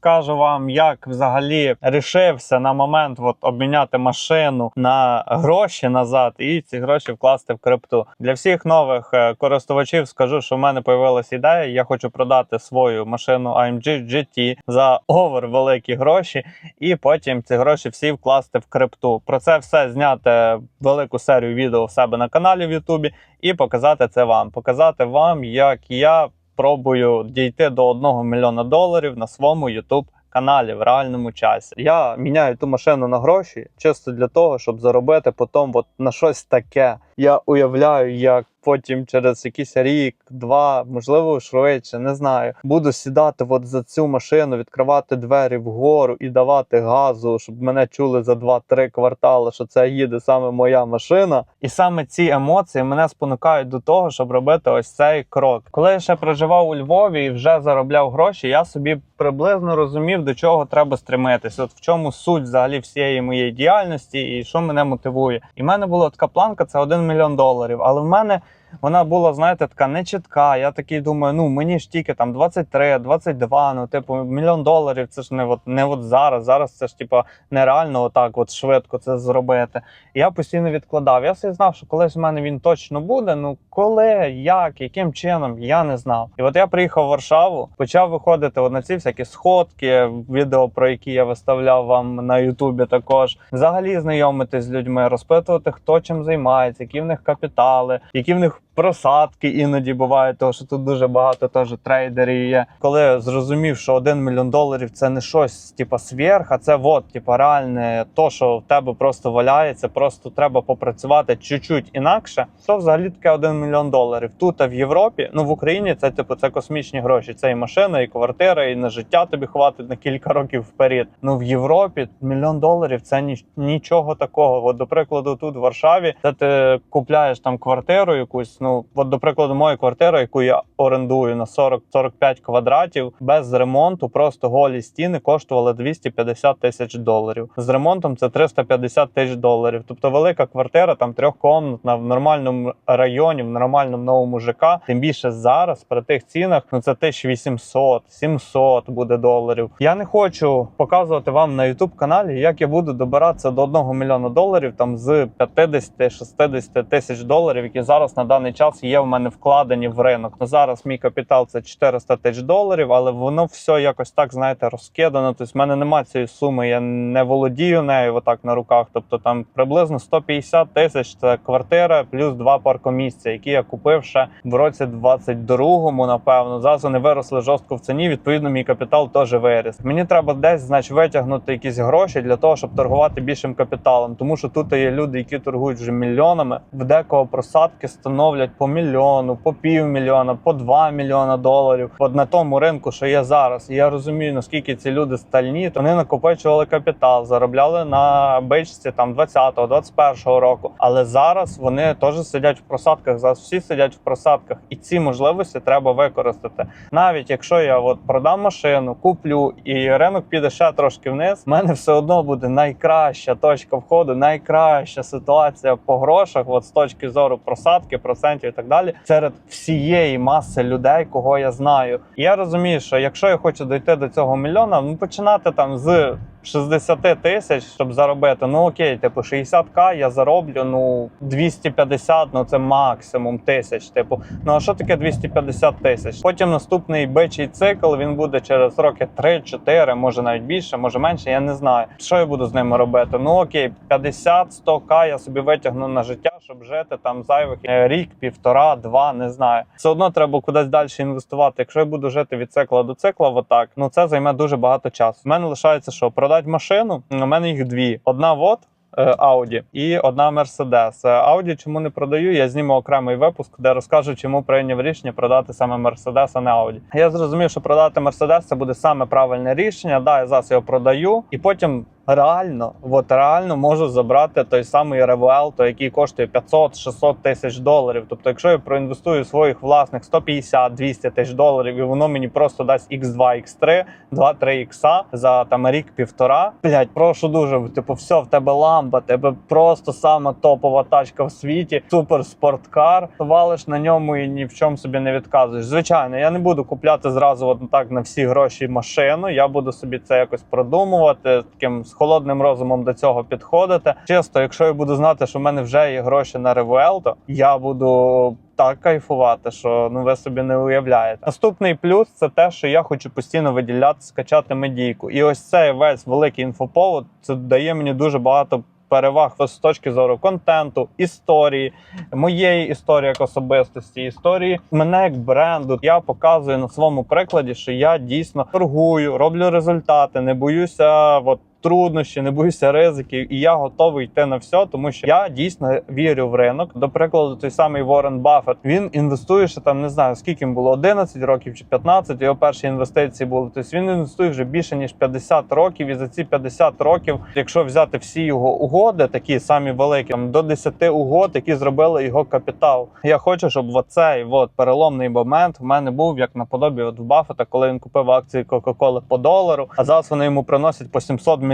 Кажу вам, як взагалі рішився на момент от, обміняти машину на гроші назад і ці гроші вкласти в крипту. Для всіх нових е, користувачів скажу, що в мене появилася ідея. Я хочу продати свою машину AMG GT за овер великі гроші, і потім ці гроші всі вкласти в крипту. Про це все зняти велику серію відео в себе на каналі в Ютубі і показати це вам. Показати вам, як я пробую дійти до 1 мільйона доларів на своєму YouTube каналі в реальному часі. Я міняю ту машину на гроші чисто для того, щоб заробити потім от на щось таке. Я уявляю, як потім через якийсь рік, два, можливо, швидше, не знаю. Буду сідати от за цю машину, відкривати двері вгору і давати газу, щоб мене чули за 2-3 квартали, що це їде саме моя машина. І саме ці емоції мене спонукають до того, щоб робити ось цей крок. Коли я ще проживав у Львові і вже заробляв гроші, я собі приблизно розумів, до чого треба стремитися. От в чому суть взагалі всієї моєї діяльності і що мене мотивує. І в мене була така планка: це 1 мільйон доларів. Але в мене вона була, знаєте, така нечітка. Я такий думаю, ну мені ж тільки там 23, 22, ну типу мільйон доларів. Це ж не от не от зараз. Зараз це ж типу нереально отак, от швидко це зробити. Я постійно відкладав. Я собі знав, що колись в мене він точно буде. Ну коли, як, яким чином, я не знав. І от я приїхав в Варшаву, почав виходити от на ці всякі сходки, відео про які я виставляв вам на Ютубі також. Взагалі знайомитись з людьми, розпитувати, хто чим займається, які в них капітали, які в них. Просадки іноді бувають, тому що тут дуже багато теж трейдерів є. Коли зрозумів, що 1 мільйон доларів це не щось типа сверх, а це от, типа реальне, то що в тебе просто валяється, просто треба попрацювати чуть-чуть інакше. То взагалі таке 1 мільйон доларів. Тут а в Європі, ну в Україні це типу це космічні гроші. Це і машина, і квартира, і на життя тобі хватить на кілька років вперед. Ну в Європі мільйон доларів це ні, нічого такого. От, до прикладу, тут в Варшаві, де ти купляєш там квартиру якусь. Ну от, до прикладу, моя квартира, яку я орендую на 40-45 квадратів, без ремонту, просто голі стіни коштували 250 тисяч доларів. З ремонтом це 350 тисяч доларів. Тобто велика квартира, там трьохкомнатна в нормальному районі, в нормальному новому ЖК. Тим більше зараз при тих цінах, ну це 1800, 700 буде доларів. Я не хочу показувати вам на YouTube каналі, як я буду добиратися до 1 мільйона доларів там з 50-60 тисяч доларів, які зараз на даний час є в мене вкладені в ринок. Ну зараз мій капітал це 400 тисяч доларів, але воно все якось так знаєте розкидано. Тобто в мене немає цієї суми. Я не володію нею отак на руках. Тобто там приблизно 150 тисяч це квартира, плюс два паркомісця, які я купив ще в році 22-му, напевно. Зараз вони виросли жорстко в ціні. Відповідно, мій капітал теж виріс. Мені треба десь, значить, витягнути якісь гроші для того, щоб торгувати більшим капіталом. Тому що тут є люди, які торгують вже мільйонами. В декого просадки становлять по мільйону, по півмільйона, по два мільйона доларів. От на тому ринку, що є зараз. І я розумію, наскільки ці люди стальні, то вони накопичували капітал, заробляли на бичці там 20-го, 21-го року. Але зараз вони теж сидять в просадках. Зараз всі сидять в просадках, і ці можливості треба використати. Навіть якщо я от продам машину, куплю і ринок піде ще трошки вниз, в мене все одно буде найкраща точка входу, найкраща ситуація по грошах, от з точки зору просадки, процентів і так далі, серед всієї маси людей, кого я знаю. І я розумію, що якщо я хочу дойти до цього мільйона, ну починати там з 60 тисяч, щоб заробити. Ну окей, типу 60к я зароблю. Ну 250, ну це максимум тисяч. Типу, ну а що таке 250 тисяч? Потім наступний бичий цикл він буде через роки 3-4, може навіть більше, може менше. Я не знаю. Що я буду з ними робити? Ну окей, 50-100к я собі витягну на життя, щоб жити там зайвих е, рік, півтора, два, не знаю. Все одно треба кудись далі інвестувати. Якщо я буду жити від цикла до цикла, отак, ну це займе дуже багато часу. У мене лишається що продати машину. У мене їх дві: одна вот. Ауді Audi і одна Mercedes. Ауді, чому не продаю? Я зніму окремий випуск, де розкажу, чому прийняв рішення продати саме Mercedes, а не Audi. Я зрозумів, що продати Mercedes це буде саме правильне рішення. Да, я зараз його продаю, і потім реально, от реально можу забрати той самий ревуел, той, який коштує 500-600 тисяч доларів. Тобто, якщо я проінвестую своїх власних 150-200 тисяч доларів, і воно мені просто дасть X2, X3, 2-3 ікса за там рік-півтора. Блять, прошу дуже. Типу, все, в тебе ламба, тебе просто сама топова тачка в світі, супер спорткар. Валиш на ньому і ні в чому собі не відказуєш. Звичайно, я не буду купляти зразу от так на всі гроші машину. Я буду собі це якось продумувати, таким холодним розумом до цього підходити. Чисто, якщо я буду знати, що в мене вже є гроші на ревуел, то я буду. Так кайфувати, що ну ви собі не уявляєте. Наступний плюс це те, що я хочу постійно виділяти, скачати медійку. І ось цей весь великий інфоповод це дає мені дуже багато переваг з точки зору контенту, історії, моєї історії як особистості, історії мене як бренду. Я показую на своєму прикладі, що я дійсно торгую, роблю результати, не боюся. От, Труднощі, не боюся ризиків, і я готовий йти на все, тому що я дійсно вірю в ринок. До прикладу, той самий Уоррен Баффет, Він інвестує ще там, не знаю скільки йому було 11 років чи 15, Його перші інвестиції були. Тобто він інвестує вже більше ніж 50 років. І за ці 50 років, якщо взяти всі його угоди, такі самі великі, там до 10 угод, які зробили його капітал. Я хочу, щоб в оцей от переломний момент в мене був як наподобі от в Баффета, коли він купив акції Кока-Коли по долару, а зараз вони йому приносять по 700 мільйонів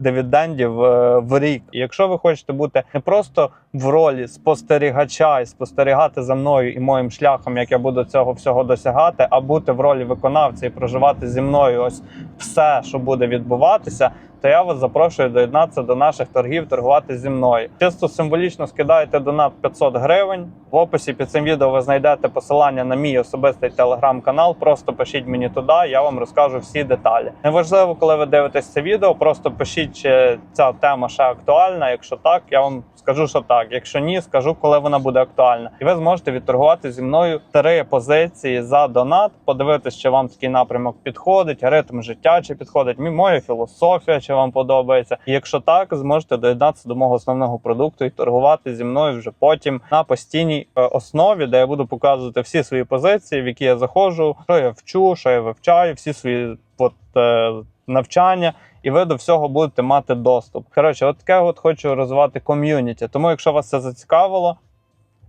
дивідендів е, в рік. Якщо ви хочете бути не просто в ролі спостерігача і спостерігати за мною і моїм шляхом, як я буду цього всього досягати, а бути в ролі виконавця і проживати зі мною ось все, що буде відбуватися. То я вас запрошую доєднатися до наших торгів, торгувати зі мною. Чисто символічно скидаєте донат 500 гривень. В описі під цим відео ви знайдете посилання на мій особистий телеграм-канал. Просто пишіть мені туди, я вам розкажу всі деталі. Неважливо, коли ви дивитесь це відео, просто пишіть, чи ця тема ще актуальна. Якщо так, я вам скажу, що так. Якщо ні, скажу, коли вона буде актуальна. І ви зможете відторгувати зі мною три позиції за донат, подивитись, чи вам такий напрямок підходить, ритм життя чи підходить, моя філософія, чи вам подобається. І якщо так, зможете доєднатися до мого основного продукту і торгувати зі мною вже потім на постійній е, основі, де я буду показувати всі свої позиції, в які я заходжу, що я вчу, що я вивчаю, всі свої от, е, навчання. І ви до всього будете мати доступ. Коротше, от таке от хочу розвивати ком'юніті. Тому, якщо вас це зацікавило,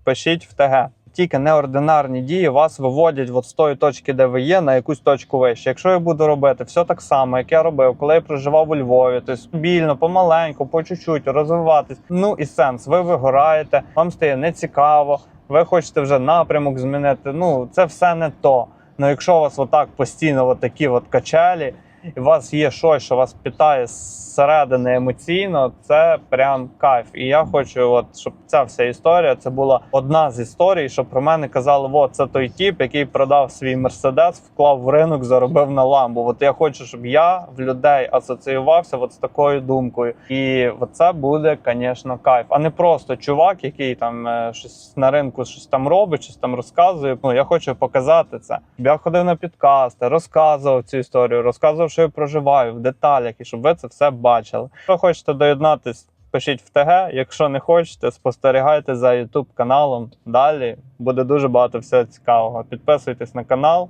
пишіть в ТГ. Тільки неординарні дії вас виводять от з тої точки, де ви є, на якусь точку вище. Якщо я буду робити все так само, як я робив, коли я проживав у Львові, то стабільно, помаленьку, по чуть-чуть розвиватись. Ну і сенс, ви вигораєте, вам стає нецікаво, ви хочете вже напрямок змінити. Ну це все не то. Ну якщо у вас отак постійно от такі от качелі, і у вас є щось, що вас питає зсередини емоційно, це прям кайф. І я хочу, от щоб ця вся історія це була одна з історій, що про мене казали: от це той тіп, який продав свій мерседес, вклав в ринок, заробив на ламбу. От я хочу, щоб я в людей асоціювався от з такою думкою. І це буде, звісно, кайф, а не просто чувак, який там е, щось на ринку щось там робить, щось там розказує. Ну я хочу показати це. Я ходив на підкасти, розказував цю історію, розказував, що я проживаю в деталях, і щоб ви це все бачили. Якщо хочете доєднатись. Пишіть в ТГ, якщо не хочете, спостерігайте за YouTube каналом. Далі буде дуже багато всього цікавого. Підписуйтесь на канал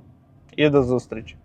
і до зустрічі.